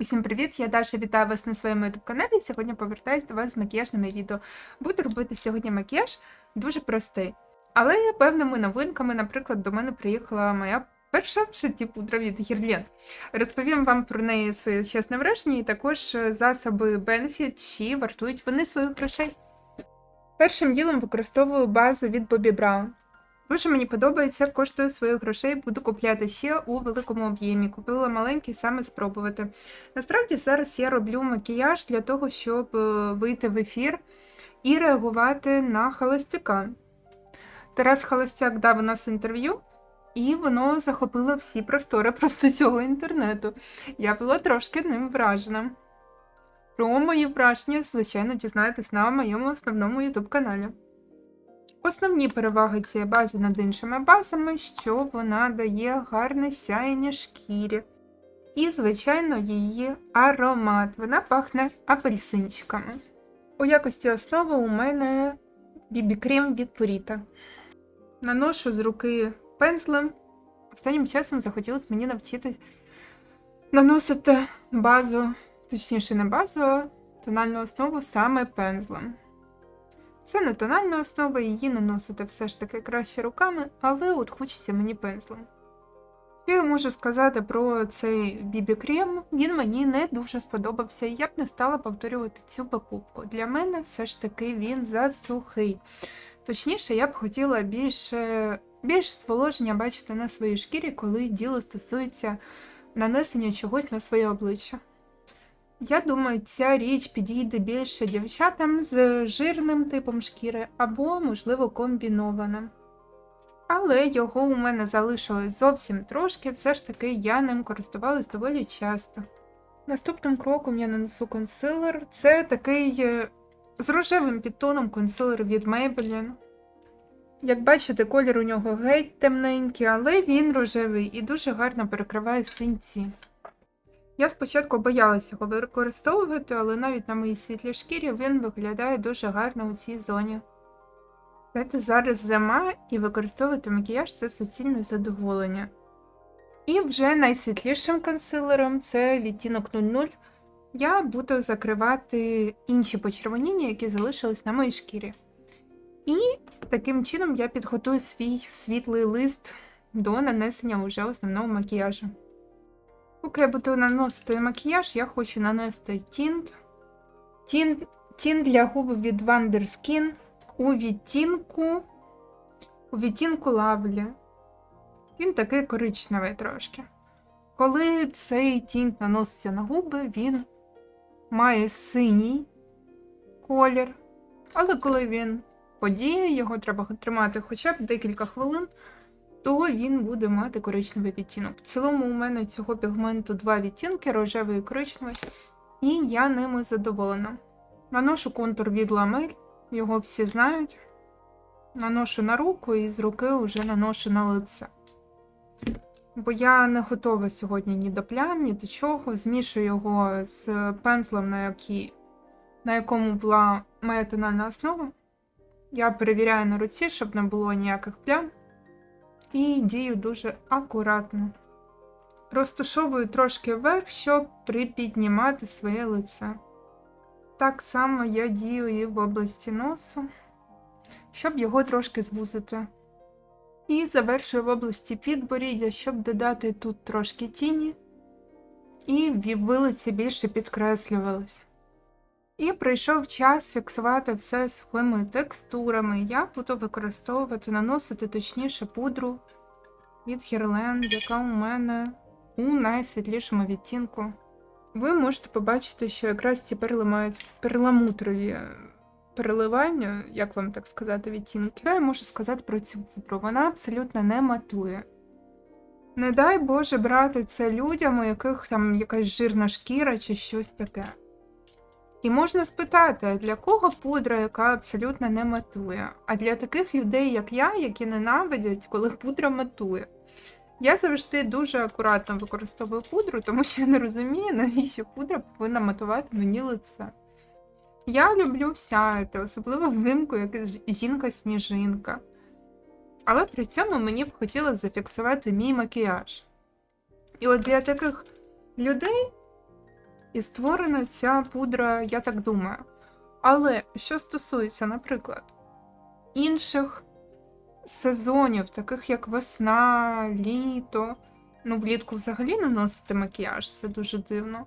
Усім привіт! Я Даша вітаю вас на своєму youtube каналі. Сьогодні повертаюсь до вас з макіяжними відео. Буду робити сьогодні макіяж дуже простий. Але певними новинками, наприклад, до мене приїхала моя перша в житті пудра від Гірлен. Розповім вам про неї своє чесне враження і також засоби Benefit, чи вартують вони своїх грошей. Першим ділом використовую базу від Bobbi Brown. Дуже мені подобається, коштує своїх грошей, буду купляти ще у великому об'ємі. Купила маленький саме спробувати. Насправді зараз я роблю макіяж для того, щоб е, вийти в ефір і реагувати на холостяка. Тарас Холостяк дав у нас інтерв'ю, і воно захопило всі простори просто цього інтернету. Я була трошки ним вражена. Про мої враження, звичайно, дізнаєтесь на моєму основному YouTube каналі. Основні переваги цієї бази над іншими базами, що вона дає гарне сяєння шкірі. І, звичайно, її аромат. Вона пахне апельсинчиками. У якості основи у мене бібі-крем від Purita. Наношу з руки пензлем. Останнім часом захотілося мені навчитись наносити базу, точніше, не базу, а тональну основу саме пензлем. Це не тональна основа, її наносити все ж таки краще руками, але от хочеться мені пензлем. Що я можу сказати про цей бібі-крем? Він мені не дуже сподобався, і я б не стала повторювати цю покупку. Для мене все ж таки він засухий. Точніше, я б хотіла більше, більше зволоження бачити на своїй шкірі, коли діло стосується нанесення чогось на своє обличчя. Я думаю, ця річ підійде більше дівчатам з жирним типом шкіри або, можливо, комбінованим. Але його у мене залишилось зовсім трошки, все ж таки я ним користувалась доволі часто. Наступним кроком я нанесу консилер. Це такий е, з рожевим підтоном консилер від Maybelline. Як бачите, колір у нього геть темненький, але він рожевий і дуже гарно перекриває синці. Я спочатку боялася його використовувати, але навіть на моїй світлій шкірі він виглядає дуже гарно у цій зоні. Знаєте, зараз зима і використовувати макіяж це суцільне задоволення. І вже найсвітлішим консилером це відтінок 00. Я буду закривати інші почервоніння, які залишились на моїй шкірі. І таким чином я підготую свій світлий лист до нанесення уже основного макіяжу. Поки я буду наносити макіяж, я хочу нанести тінт. Тінт, тінт для губ від Wonderskin у відтінку у відтінку лавлі. Він такий коричневий трошки. Коли цей тінт наноситься на губи, він має синій колір. Але коли він подіє, його треба тримати хоча б декілька хвилин, то він буде мати коричневий відтінок. В цілому у мене цього пігменту два відтінки рожевий і коричневий, і я ними задоволена. Наношу контур від ламель, його всі знають. Наношу на руку і з руки вже наношу на лице. Бо я не готова сьогодні ні до плям, ні до чого. Змішую його з пензлем, на, який, на якому була моя тональна основа. Я перевіряю на руці, щоб не було ніяких плям. І дію дуже акуратно. Розташовую трошки вверх, щоб припіднімати своє лице. Так само я дію і в області носу, щоб його трошки звузити. І завершую в області підборіддя, щоб додати тут трошки тіні, і вилиці більше підкреслювались. І прийшов час фіксувати все сухими текстурами. Я буду використовувати, наносити точніше пудру від Guerlain, яка у мене у найсвітлішому відтінку. Ви можете побачити, що якраз ці перли мають перламутрові переливання, як вам так сказати, відтінки. Що я можу сказати про цю пудру? Вона абсолютно не матує. Не дай Боже брати це людям, у яких там якась жирна шкіра чи щось таке. І можна спитати, для кого пудра, яка абсолютно не матує? А для таких людей, як я, які ненавидять, коли пудра матує. Я завжди дуже акуратно використовую пудру, тому що я не розумію, навіщо пудра повинна матувати мені лице. Я люблю сяяти, особливо взимку, як жінка-сніжинка. Але при цьому мені б хотілося зафіксувати мій макіяж. І от для таких людей і створена ця пудра, я так думаю. Але що стосується, наприклад, інших сезонів, таких як весна, літо, ну, влітку взагалі наносити макіяж, це дуже дивно.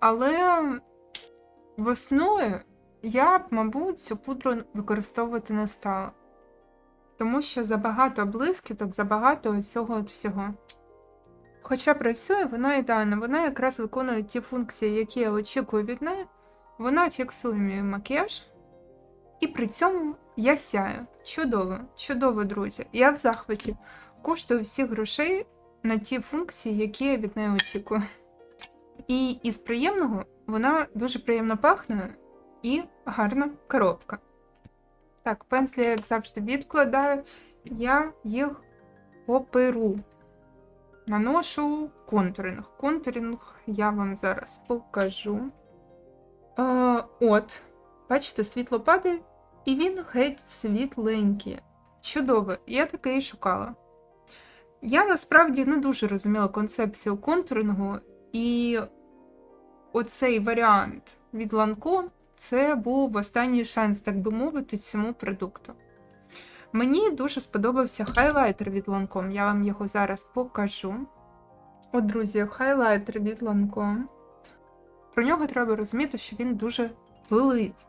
Але весною я б, мабуть, цю пудру використовувати не стала. Тому що забагато блискіток, забагато цього от всього. Хоча працює, вона ідеальна, вона якраз виконує ті функції, які я очікую від неї. Вона фіксує мій макіяж, і при цьому я сяю. Чудово, чудово, друзі. Я в захваті. Коштую всіх грошей на ті функції, які я від неї очікую. І із приємного вона дуже приємно пахне і гарна коробка. Так, пензлі, як завжди, відкладаю. Я їх поперу. Наношу контуринг. Контуринг я вам зараз покажу. А, от, бачите, світло падає, і він геть світленький. Чудово, я таке і шукала. Я насправді не дуже розуміла концепцію контурингу, і оцей варіант від Lancome це був останній шанс, так би мовити, цьому продукту. Мені дуже сподобався хайлайтер від Lancome, я вам його зараз покажу. От, друзі, хайлайтер від Lancome. Про нього треба розуміти, що він дуже велить.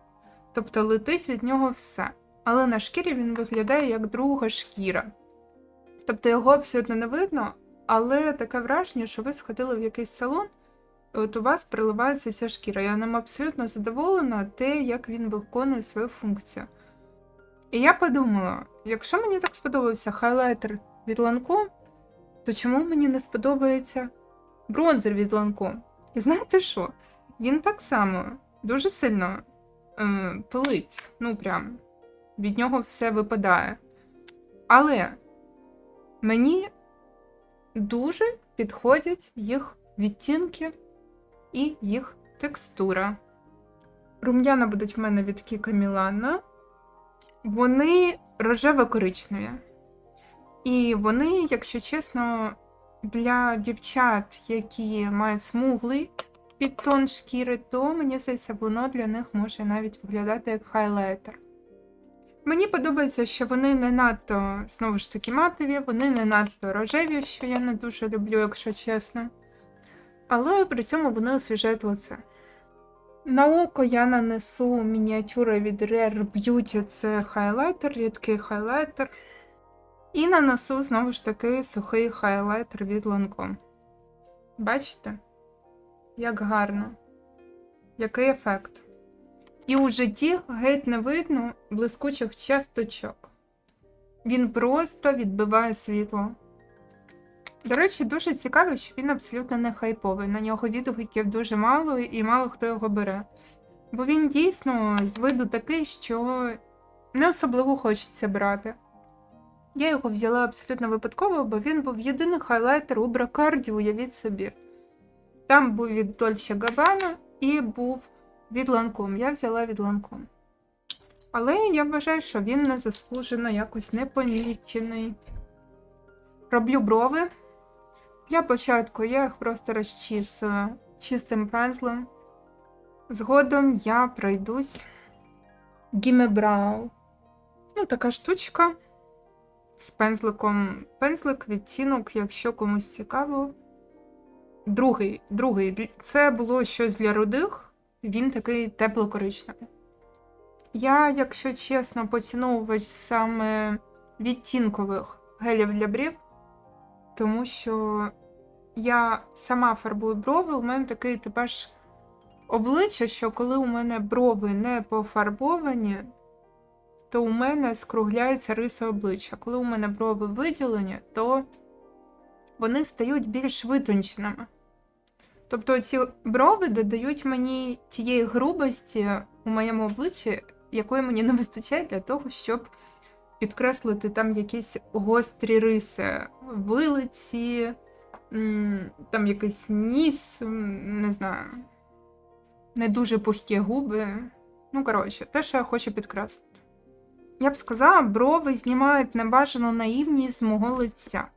Тобто летить від нього все. Але на шкірі він виглядає як друга шкіра. Тобто його абсолютно не видно, але таке враження, що ви сходили в якийсь салон, і от у вас приливається ця шкіра. Я ним абсолютно задоволена те, як він виконує свою функцію. І я подумала: якщо мені так сподобався хайлайтер від Lancome, то чому мені не сподобається бронзер від Lancome? І знаєте що? Він так само дуже сильно е, пилить, ну прям від нього все випадає. Але мені дуже підходять їх відтінки і їх текстура. Рум'яна будуть в мене від Кіка Мілана. Вони рожево-коричневі. І вони, якщо чесно, для дівчат, які мають смуглий підтон шкіри, то мені здається, воно для них може навіть виглядати як хайлайтер. Мені подобається, що вони не надто, знову ж таки, матові, вони не надто рожеві, що я не дуже люблю, якщо чесно. Але при цьому вони освіжають лице. На око я нанесу мініатюри від Rare Beauty, це хайлайтер, рідкий хайлайтер. І нанесу знову ж таки сухий хайлайтер від Lancome. Бачите? Як гарно. Який ефект. І у житті геть не видно блискучих часточок. Він просто відбиває світло. До речі, дуже цікаво, що він абсолютно не хайповий. На нього відгуків дуже мало і мало хто його бере. Бо він дійсно з виду такий, що не особливо хочеться брати. Я його взяла абсолютно випадково, бо він був єдиний хайлайтер у Бракарді, уявіть собі. Там був від Dolce Gabbana і був від Lancome. Я взяла від Lancome. Але я вважаю, що він незаслужено якось непомічений. Роблю брови. Для початку я їх просто розчісую чистим пензлем. Згодом я пройдусь гімебрау. Ну, така штучка з пензликом. Пензлик, відтінок, якщо комусь цікаво. Другий, другий. Це було щось для рудих, він такий тепло-коричневий. Я, якщо чесно, поціновувач саме відтінкових гелів для брів, тому що я сама фарбую брови, у мене такий типаж обличчя, що коли у мене брови не пофарбовані, то у мене скругляються риси обличчя. Коли у мене брови виділені, то вони стають більш витонченими. Тобто ці брови додають мені тієї грубості у моєму обличчі, якої мені не вистачає для того, щоб підкреслити там якісь гострі риси, вилиці, там якийсь ніс, не знаю, не дуже пухкі губи. Ну, коротше, те, що я хочу підкреслити. Я б сказала, брови знімають небажану наївність з мого лиця.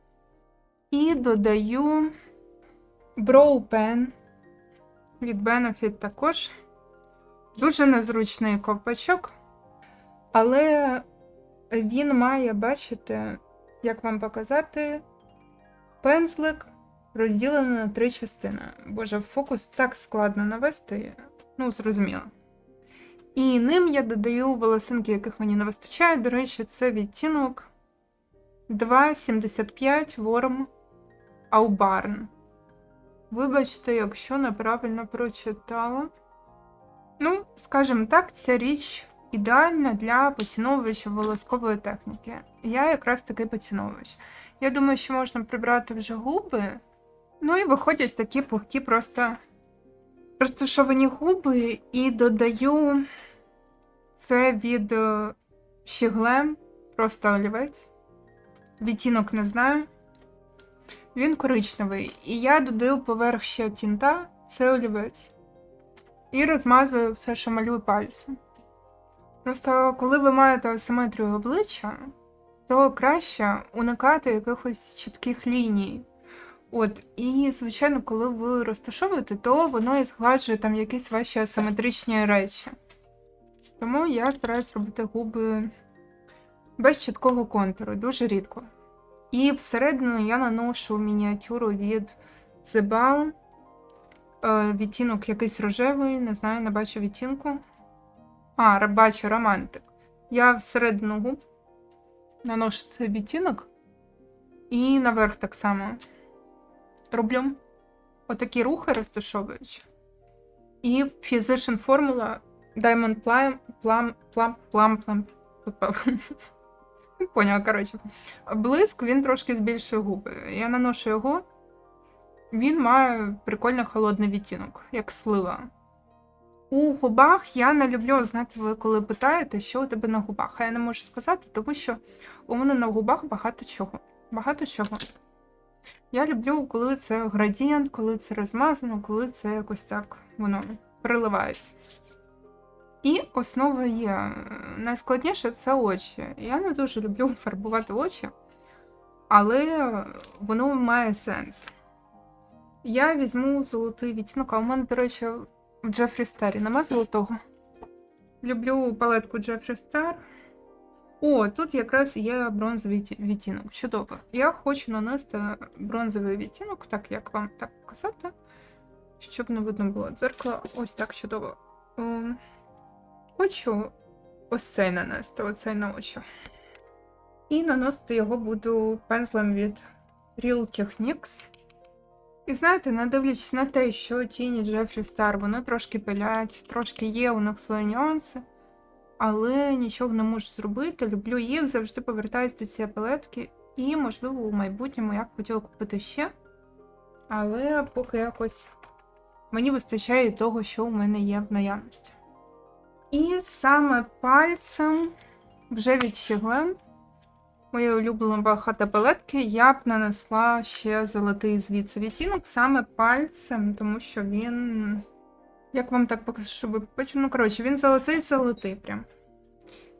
І додаю Brow Pen від Benefit також. Дуже незручний ковпачок. Але він має, бачите, як вам показати, пензлик розділений на три частини. Боже, фокус так складно навести, ну, зрозуміло. І ним я додаю волосинки, яких мені не вистачає. До речі, це відтінок 2,75 Worm Auburn. Вибачте, якщо неправильно прочитала. Ну, скажімо так, ця річ ідеальна для поціновувача волоскової техніки. Я якраз такий поціновувач. Я думаю, що можна прибрати вже губи. Ну і виходять такі пухкі просто розташовані губи, і додаю це від е, Щеглем, просто олівець. Відтінок не знаю. Він коричневий. І я додаю поверх ще тінта, це олівець. І розмазую все, що малюю пальцем. Просто коли ви маєте асиметрію обличчя, то краще уникати якихось чітких ліній. От, і, звичайно, коли ви розташовуєте, то воно і згладжує там якісь ваші асиметричні речі. Тому я стараюсь робити губи без чіткого контуру, дуже рідко. І всередину я наношу мініатюру від The Е, відтінок якийсь рожевий, не знаю, не бачу відтінку. А, бачу романтик. Я всередину губ наношу цей відтінок. І наверх так само роблю отакі рухи розташовуючи. І Physician Formula Diamond Plum Plum Plum Plum Plum Поняла, коротше. Блиск він трошки збільшує губи. Я наношу його. Він має прикольно холодний відтінок, як слива. У губах я не люблю, знаєте, ви коли питаєте, що у тебе на губах. А я не можу сказати, тому що у мене на губах багато чого. Багато чого. Я люблю, коли це градієнт, коли це розмазано, коли це якось так воно переливається. І основа є. Найскладніше це очі. Я не дуже люблю фарбувати очі, але воно має сенс. Я візьму золотий відтінок, а у мене, до речі, в Джефрі Старі нема золотого. Люблю палетку Джефрі Стар. О, тут якраз є бронзовий відтінок. Чудово. Я хочу нанести бронзовий відтінок, так як вам так показати, щоб не видно було дзеркало. Ось так чудово. Ем, Хочу ось цей нанести, оцей на очі. І наносити його буду пензлем від Real Techniques. І знаєте, не дивлячись на те, що тіні Джефрі Стар, вони трошки пилять, трошки є у них свої нюанси, але нічого не можу зробити. Люблю їх, завжди повертаюсь до цієї палетки. І, можливо, у майбутньому я б хотіла купити ще. Але поки якось мені вистачає того, що у мене є в наявності. І саме пальцем, вже від щеглем, моєї улюбленої багата палетки, я б нанесла ще золотий звідси відтінок саме пальцем, тому що він. Як вам так покажу, щоб ви побачили? Ну, коротше, він золотий-золотий прям.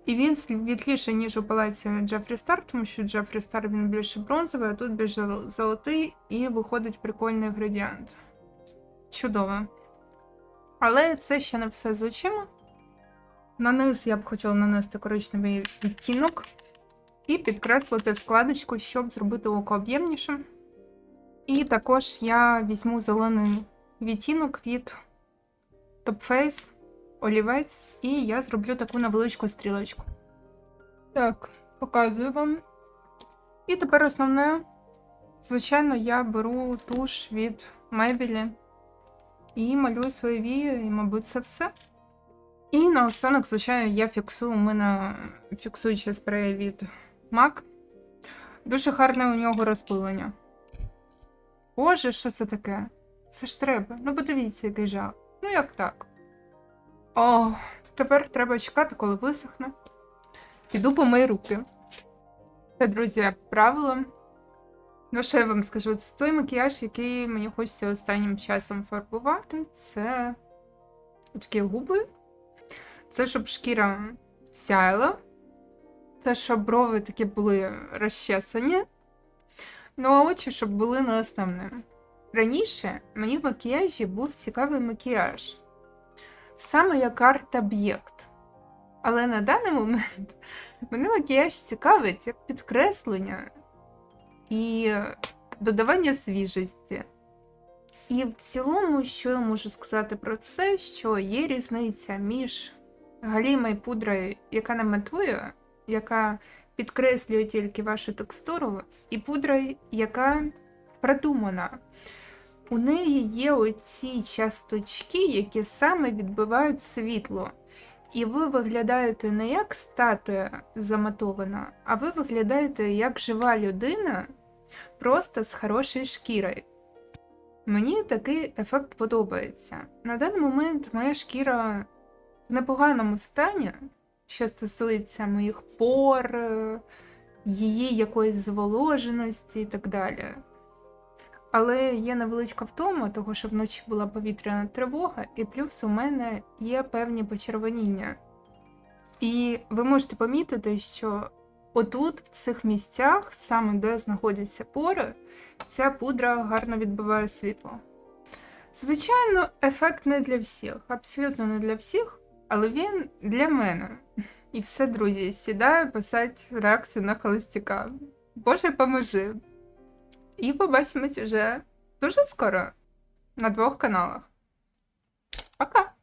І він світліший, ніж у палеці Джефрі Стар, тому що Джефрі Стар він більше бронзовий, а тут більш золотий і виходить прикольний градієнт. Чудово. Але це ще не все з очима. На низ я б хотіла нанести коричневий відтінок і підкреслити складочку, щоб зробити око об'ємнішим. І також я візьму зелений відтінок від Face, олівець, і я зроблю таку невеличку стрілочку. Так, показую вам. І тепер основне, звичайно, я беру туш від Maybelline і малюю свої вії, і, мабуть, це все. І наостанок, звичайно, я фіксую у мене фіксуючий спрей від MAC. Дуже гарне у нього розпилення. Боже, що це таке? Це ж треба. Ну, подивіться, який жах. Ну, як так? О, тепер треба чекати, коли висохне. Піду помию руки. Це, друзі, правило. Ну, що я вам скажу? Це той макіяж, який мені хочеться останнім часом фарбувати. Це такі губи. Це щоб шкіра сяяла. Це щоб брови такі були розчесані. Ну, а очі, щоб були не основним. Раніше мені в макіяжі був цікавий макіяж, саме як арт-об'єкт. Але на даний момент мене макіяж цікавить як підкреслення і додавання свіжості. І в цілому, що я можу сказати про це, що є різниця між галімою пудрою, яка не матує, яка підкреслює тільки вашу текстуру, і пудрою, яка продумана. У неї є оці часточки, які саме відбивають світло. І ви виглядаєте не як статуя заматована, а ви виглядаєте як жива людина, просто з хорошою шкірою. Мені такий ефект подобається. На даний момент моя шкіра в непоганому стані, що стосується моїх пор, її якоїсь зволоженості і так далі. Але є невеличка втома, того що вночі була повітряна тривога, і плюс у мене є певні почервоніння. І ви можете помітити, що отут, в цих місцях, саме де знаходяться пори, ця пудра гарно відбиває світло. Звичайно, ефект не для всіх, абсолютно не для всіх, але він для мене. І все, друзі, сідаю писати реакцію на холостяка. Боже, поможи. І побачимось вже дуже скоро на двох каналах. Пока!